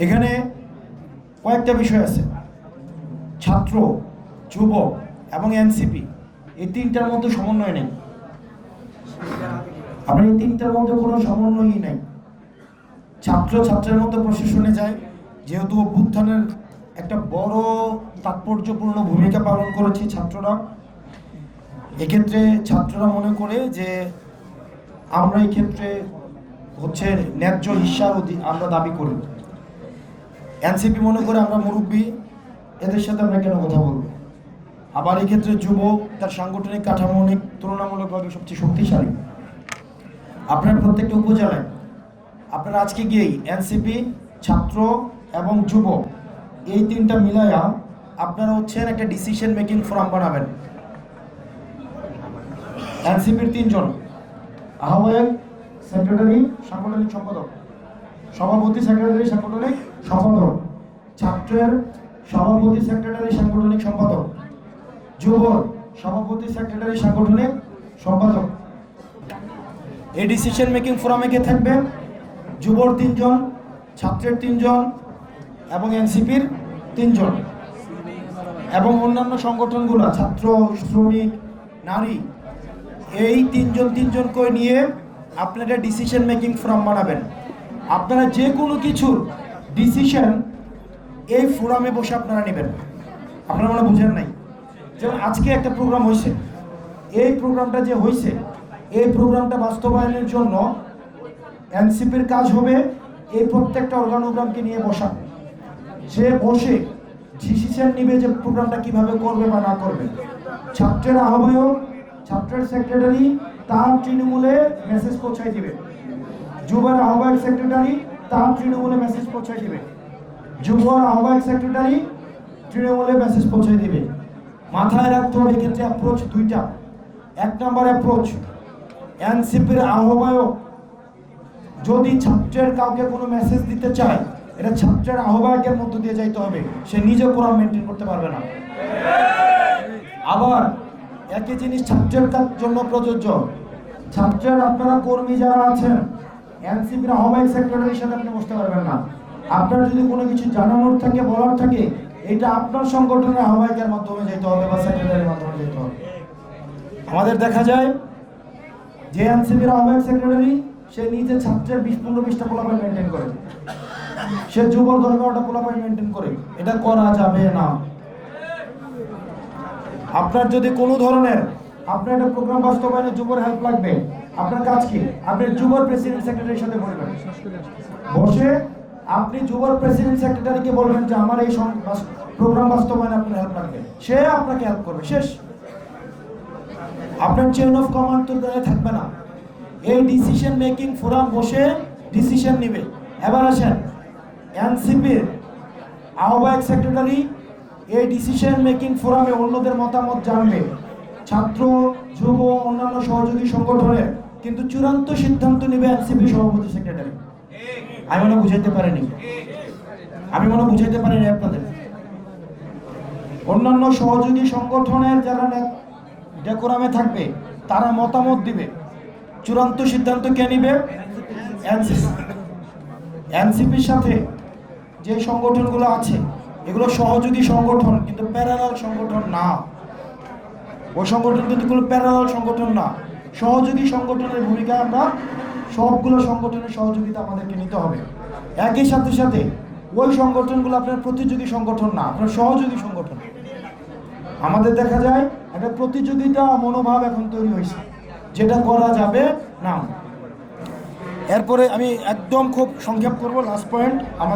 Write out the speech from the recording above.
এখানে কয়েকটা বিষয় আছে। ছাত্র, যুবক এবং এনসিপি, এই তিনটার মধ্যে সমন্বয় নেই। আপনার এই তিনটার মধ্যে কোনো সমন্বয়ই নেই। ছাত্র, ছাত্রের মতো প্রশাসনে যায়, যেহেতু অভ্যুত্থানের একটা বড় তাৎপর্যপূর্ণ ভূমিকা পালন করেছে ছাত্ররা। এক্ষেত্রে ছাত্ররা মনে করে যে আমরা এই ক্ষেত্রে হচ্ছে ন্যায্য অধি- আমরা দাবি করি। এনসিপি মনে করে আমরা মুরব্বী, এদের সাথে আমরা কেন কথা বলব? আবার এই ক্ষেত্রে যুবক, তার সাংগঠনিক কাঠামো অনেক তুলনামূলকভাবে সবচেয়ে শক্তিশালী। আপনার প্রত্যেকটা উপজেলায়, আপনারা আজকে গিয়েই এনসিপি, ছাত্র এবং যুবক, এই তিনটা মিলায়া আপনারা হচ্ছেন একটা ডিসিশন মেকিং ফোরাম বানাবেন। এনসিপির তিনজন, আহ্বায়ক সেক্রেটারি সাংগঠনিক সম্পাদক। সভাপতি সেক্রেটারি সাংগঠনিক সম্পাদক, ছাত্রের সভাপতি সেক্রেটারি, সাংগঠনিক সম্পাদক যুব সভাপতি সেক্রেটারি, সাংগঠনিক সম্পাদক। এই ডিসিশন মেকিং ফোরামে কে থাকবে যুবর তিনজন, ছাত্রের তিনজন এবং এনসিপির তিনজন এবং অন্যান্য সংগঠনগুলো, ছাত্র, শ্রমিক, নারী, এই তিনজন তিনজন করে নিয়ে আপনারা ডিসিশন মেকিং ফোরাম বানাবেন। আপনারা যে কোনো কিছুর ডিসিশন এই ফোরামে বসে আপনারা নেবেন আপনারা মনে বুঝেন নাই। যেমন আজকে একটা প্রোগ্রাম হয়েছে এই প্রোগ্রামটা যে হয়েছে এই প্রোগ্রামটা বাস্তবায়নের জন্য এনসিপির কাজ হবে এই প্রত্যেকটা অর্গানোগ্রামকে নিয়ে বসা। সে বসে ডিসিশন নিবে যে প্রোগ্রামটা কীভাবে করবে বা না করবে। ছাত্রের আহ্বায়ক, ছাত্রের সেক্রেটারি তার তৃণমূলে মেসেজ পৌঁছায় দিবে। যুবের আহ্বায়ক সেক্রেটারি তার তৃণমূলে মেসেজ যুবর আহ্বায়ক সেক্রেটারি তৃণমূলে মেসেজ মাথায় রাখতে হবে এক্ষেত্রে অ্যাপ্রোচ দুইটা। এক নম্বর অ্যাপ্রোচ এনসিপির আহ্বায়ক যদি ছাত্রের কাউকে কোনো মেসেজ দিতে চায়, এটা ছাত্রের আহ্বায়কের মধ্য দিয়ে যাইতে হবে। সে নিজে কোরআন মেনটেন করতে পারবে না। আবার একই জিনিস ছাত্রের জন্য প্রযোজ্য? ছাত্রের আপনারা কর্মী যারা আছেন এনসিপির আহ্বায়ক সেক্রেটারির সাথে আপনি বসতে পারবেন না। আপনার যদি কোনো কিছু জানানোর থাকে, বলার থাকে, এটা আপনার সংগঠনের আহ্বায়কের মাধ্যমে যেতে হবে বা সেক্রেটারির মাধ্যমে যেতে হবে। আমাদের দেখা যায়, যে এনসিপির আহ্বায়ক সেক্রেটারি, সে নিজে ছাত্রের বিশ, পনেরো, বিশটা পোলাপাই মেনটেন করে। সে যুবর দশ বারোটা পোলাপাই মেনটেন করে। এটা করা যাবে না। আপনার যদি কোনো ধরনের, আপনার একটা প্রোগ্রাম বাস্তবায়নে যুবর হেল্প লাগবে আপনার কাজ কি? আপনি যুবর প্রেসিডেন্ট সেক্রেটারির সাথে বলবেন। বসে আপনি যুবর প্রেসিডেন্ট সেক্রেটারিকে বলবেন যে আমার এই প্রোগ্রাম বাস্তবায়নে আপনার হেল্প লাগবে। সে আপনাকে হেল্প করবে। শেষ। আপনার চেইন অফ কমান্ড তো দাঁড়িয়ে থাকবে না। এই ডিসিশন মেকিং ফোরাম বসে ডিসিশন নেবে। এবার আসেন। এনসিপির আহ্বায়ক সেক্রেটারি এই ডিসিশন মেকিং ফোরামে অন্যদের মতামত জানবে। ছাত্র, যুব, অন্যান্য সহযোগী সংগঠনের কিন্তু চূড়ান্ত সিদ্ধান্ত নেবে এনসিপি সভাপতি সেক্রেটারি। আমি মনে বুঝাইতে পারিনি। আমি মনে বুঝাইতে পারিনি আপনাদের। অন্যান্য সহযোগী সংগঠনের যারা ডেকোরামে থাকবে, তারা মতামত দিবে। চূড়ান্ত সিদ্ধান্ত কে নিবে? এনসিপি। এনসিপির সাথে যে সংগঠনগুলো আছে, এগুলো সহযোগী সংগঠন, কিন্তু প্যারালাল সংগঠন না। ওই সংগঠন কিন্তু কোনো প্যারালাল সংগঠন না। সহযোগী সংগঠনের ভূমিকা আমরা সবগুলো সংগঠনের সহযোগিতা আমাদেরকে নিতে হবে। একই সাথে সাথে ওই সংগঠনগুলো আপনার প্রতিযোগী সংগঠন না, আপনার সহযোগী সংগঠন। আমাদের দেখা যায় একটা প্রতিযোগিতা মনোভাব এখন তৈরি হয়েছে, যেটা করা যাবে না। এরপরে আমি একদম খুব সংক্ষেপ করব লাস্ট পয়েন্ট আমাদের